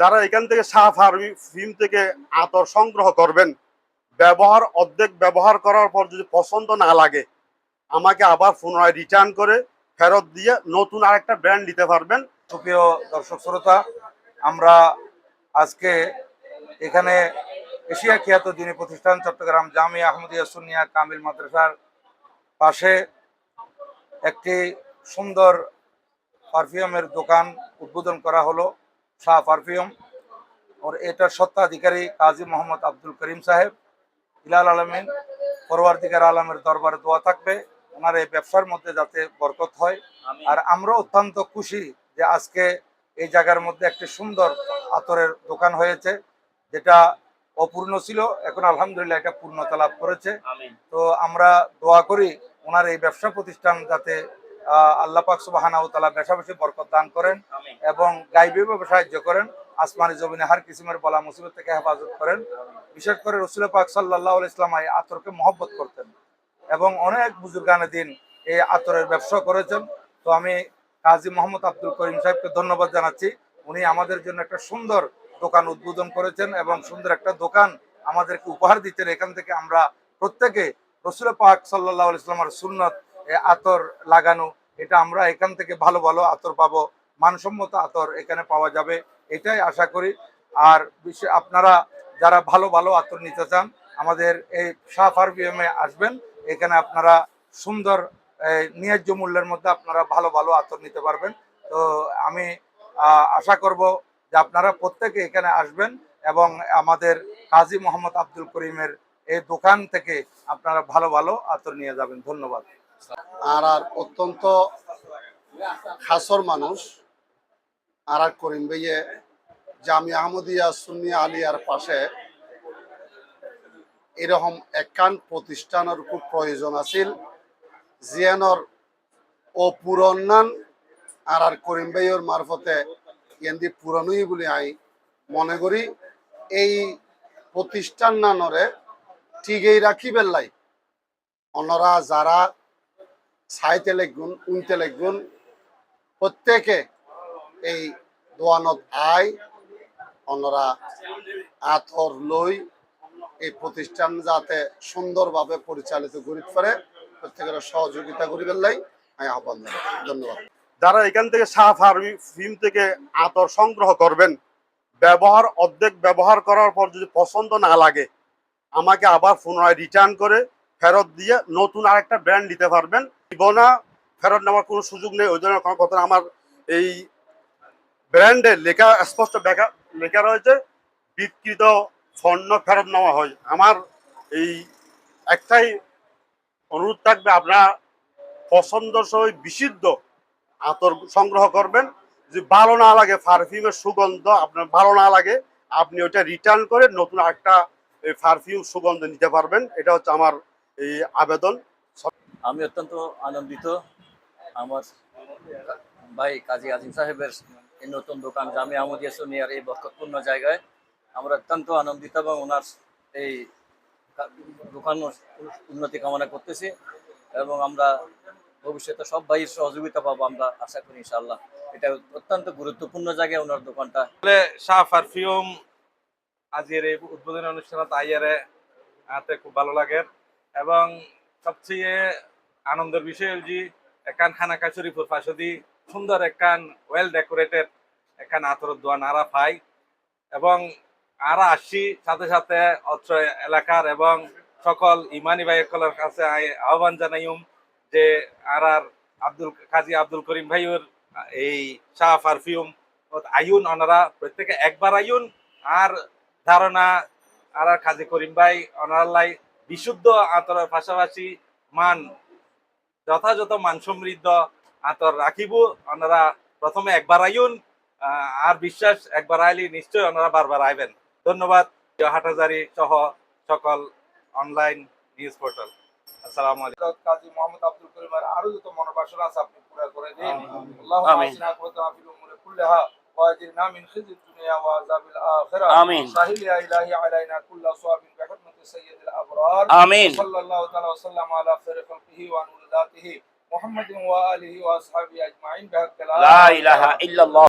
যারা এখান থেকে শাহ ফার্ম থেকে আতর সংগ্রহ করবেন, ব্যবহার, অর্ধেক ব্যবহার করার পর যদি পছন্দ না লাগে, আমাকে আবার পুনরায় রিটার্ন করে ফেরত দিয়ে নতুন আরেকটা ব্র্যান্ড দিতে পারবেন। সুপ্রিয় দর্শক শ্রোতা, আমরা আজকে এখানে এশিয়া খ্যাত দিনী প্রতিষ্ঠান চট্টগ্রাম জামিয়া আহমদিয়া সুনিয়া কামিল মাদ্রাসার পাশে একটি সুন্দর পারফিউমের দোকান উদ্বোধন করা হলো শাহ পারফিউম। ওর এটার সত্ত্বাধিকারী কাজী মোহাম্মদ আব্দুল করিম সাহেব। হিলাল আলমিন পরওয়ার্দিকার আলমের দরবারে দোয়া থাকবে। ওনার এই ব্যবসার মধ্যে যাতে বরকত হয়। আর আমরা অত্যন্ত খুশি যে আজকে এই জায়গার মধ্যে একটি সুন্দর আতরের দোকান হয়েছে যেটা অপূর্ণ ছিল। এখন আলহামদুলিল্লাহ এটা পূর্ণতা লাভ করেছে। তো আমরা দোয়া করি ওনার এই ব্যবসা প্রতিষ্ঠান যাতে আল্লাহ পাক সুবাহানা তালা বেশা বরকত দান করেন এবং গাইবীভাবে সাহায্য করেন আসমানি জমিনে হার কিসিমের বলা মুসিবত থেকে হেফাজত করেন। বিশেষ করে রসুল পাক সাল্লাহ ইসলাম এই আতরকে মহব্বত করতেন এবং অনেক বুজুর্গানে দিন এই আতরের ব্যবসা করেছেন। তো আমি কাজী মোহাম্মদ আব্দুল করিম সাহেবকে ধন্যবাদ জানাচ্ছি। উনি আমাদের জন্য একটা সুন্দর দোকান উদ্বোধন করেছেন এবং সুন্দর একটা দোকান আমাদেরকে উপহার দিচ্ছেন। এখান থেকে আমরা প্রত্যেকে রসুল পাক সাল্লাহ ইসলামের সুন্নত আতর লাগানো, এটা আমরা এখান থেকে ভালো ভালো আতর পাবো, মানসম্মত আতর এখানে পাওয়া যাবে, এটাই আশা করি। আর বিশেষ আপনারা যারা ভালো ভালো আতর নিতে চান, আমাদের এই শাহ ফার্বিএমে আসবেন, এখানে আপনারা সুন্দর ন্যায্য মূল্যের মধ্যে আপনারা ভালো ভালো আতর নিতে পারবেন। তো আমি আশা করব যে আপনারা প্রত্যেকে এখানে আসবেন এবং আমাদের কাজী মোহাম্মদ আব্দুল করিমের এই দোকান থেকে আপনারা ভালো ভালো আতর নিয়ে যাবেন। ধন্যবাদ। আর আর অত্যন্ত খাসর মানুষ, আর আর করিম ভাইয়ে জামি আহমদিয়া সুন্নি আলিয়ার পাশে এরকম একান প্রতিষ্ঠানের খুব প্রয়োজন আছিল জিয়ানর ও পুরন্নান আর আর করিম ভাইয়ের মারফতে এন্দি পুরনই বলে আই মনে করি। এই প্রতিষ্ঠান নানরে ঠিকই রাখিবেন লাই। অনরা যারা সাইতে লেগুন উনতে লেগুন প্রত্যেকে এই দোয়ানত আয় অনরা আথর লই এই প্রতিষ্ঠান যাতে সুন্দরভাবে পরিচালিত করি পারে, প্রত্যেকের সহযোগিতা করিবেন লাই। আমি আহ্বান। ধন্যবাদ। যারা এখান থেকে শাহ ফার্ম থেকে আতর সংগ্রহ করবেন, ব্যবহার, অর্ধেক ব্যবহার করার পর যদি পছন্দ না লাগে, আমাকে আবার পুনরায় রিটার্ন করে ফেরত দিয়ে নতুন আরেকটা ব্র্যান্ড নিতে পারবেন। দিব না ফেরত নেওয়ার কোনো সুযোগ নেই, ওই জন্য কথা আমার এই ব্র্যান্ডে লেখা, স্পষ্ট লেখা লেখা রয়েছে বিকৃত স্বর্ণ ফেরত নেওয়া হয়। আমার এই একটাই অনুরোধ থাকবে, আপনারা পছন্দসই বিশুদ্ধ আতর সংগ্রহ করবেন। যে ভালো না লাগে পারফিউমের সুগন্ধ আপনার ভালো না লাগে, আপনি ওটা রিটার্ন করে নতুন একটা পারফিউম সুগন্ধ নিতে পারবেন। এটা হচ্ছে আমার এই আবেদন আমি অত্যন্ত আনন্দিত। আমার ভাই কাজী আজিম সাহেবের এই নতুন দোকান জামি আহমদিয়া সোনিয়ার এই বরকতপূর্ণ জায়গায় আমরা অত্যন্ত আনন্দিত এবং ওনার এই দোকান উন্নতি কামনা করতেছি এবং আমরা ভবিষ্যতে সব ভাইয়ের সহযোগিতা পাবো আমরা আশা করি ইনশাল্লাহ এটা অত্যন্ত গুরুত্বপূর্ণ জায়গায় ওনার দোকানটা। শাহ পারফিউম আজকের এই উদ্বোধনী অনুষ্ঠানত আইয়ারে আতে খুব ভালো লাগে। এবং সবচেয়ে আনন্দের বিষয় যে একান খানাকা শরীফুর পাশদি সুন্দর একান ওয়েল ডেকোরেটেড একান আতর দোয়ান আরা পাই এবং আরা আসি সাথে সাথে অত্র এলাকার এবং সকল ইমানি ভাইয়ের কাছে আহ্বান জানাইম যে আর আর আব্দুল কাজী আব্দুল করিম ভাইয়ের এই শাহ পারফিউম আইউন ওনারা, প্রত্যেকে একবার আইউন আর ধারণা আর কাজী করিম ভাই ওনারালাই বিশুদ্ধ আতরের পাশাপাশি মান যথাযথ মান সমৃদ্ধ আতর রাখিব ওনারা প্রথমে একবার আইউন আহ, আর বিশ্বাস একবার আইলি নিশ্চয়ই ওনারা বারবার আইবেন ধন্যবাদ হাটাজারি সহ সকল অনলাইন নিউজ পোর্টাল আসসালামু আলাইকুম কাজী মোহাম্মদ আব্দুল করিমের আরো যত মনোবাসনা আছে আপনি পুরা করে দিন আমিন। اللهم آمين. اعطنا قوتنا في الامور كلها واجرنا من خزي الدنيا وعذاب الاخره آمين. سهل يا الهي علينا كل صواب بحكمه سيد الأبرار. آمين. صلى الله تعالى وسلم على خير خلقه ونور ذاته. محمد وآله وأصحابه أجمعين. بحق لا إله إلا الله.